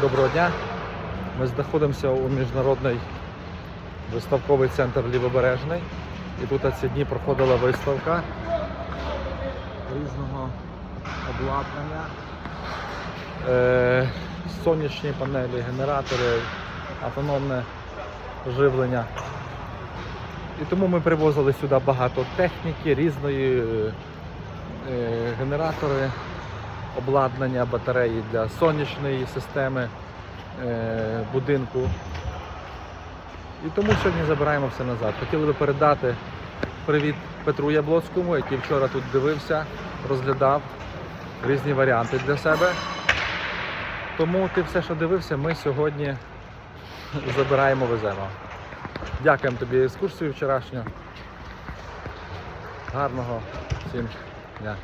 Доброго дня. Ми знаходимося у міжнародний виставковий центр Лівобережний. І тут ці дні проходила виставка різного обладнання. Е, сонячні панелі, генератори, автономне живлення. І тому ми привозили сюди багато техніки, різної е, генератори, обладнання, батареї для сонячної системи е, будинку. І тому сьогодні забираємо все назад. Хотіли би передати привіт Петру Яблоцькому, який вчора тут дивився, розглядав різні варіанти для себе. Тому ти все, що дивився, ми сьогодні забираємо, веземо. Дякуємо тобі за екскурсію вчорашню. Гарного всім дня.